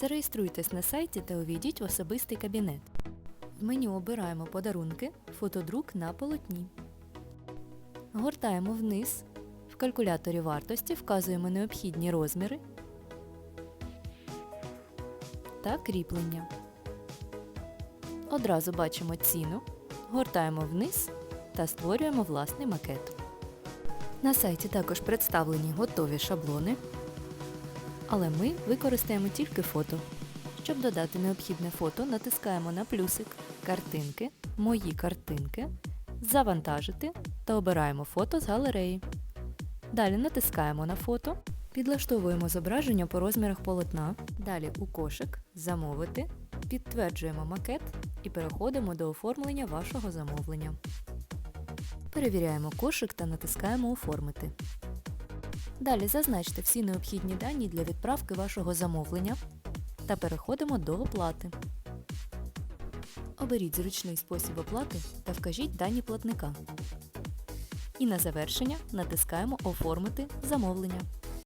Зареєструйтесь на сайті та увійдіть в особистий кабінет. В меню обираємо подарунки, фотодрук на полотні. Гортаємо вниз. В калькуляторі вартості вказуємо необхідні розміри та кріплення. Одразу бачимо ціну, гортаємо вниз та створюємо власний макет. На сайті також представлені готові шаблони, але ми використаємо тільки фото. Щоб додати необхідне фото, натискаємо на плюсик Картинки, Мої картинки, Завантажити та обираємо фото з галереї. Далі натискаємо на фото, підлаштовуємо зображення по розмірах полотна. Далі у кошик Замовити, підтверджуємо макет і переходимо до оформлення вашого замовлення. Перевіряємо кошик та натискаємо Оформити. Далі зазначте всі необхідні дані для відправки вашого замовлення та переходимо до оплати. Оберіть зручний спосіб оплати та вкажіть дані платника. І на завершення натискаємо Оформити замовлення.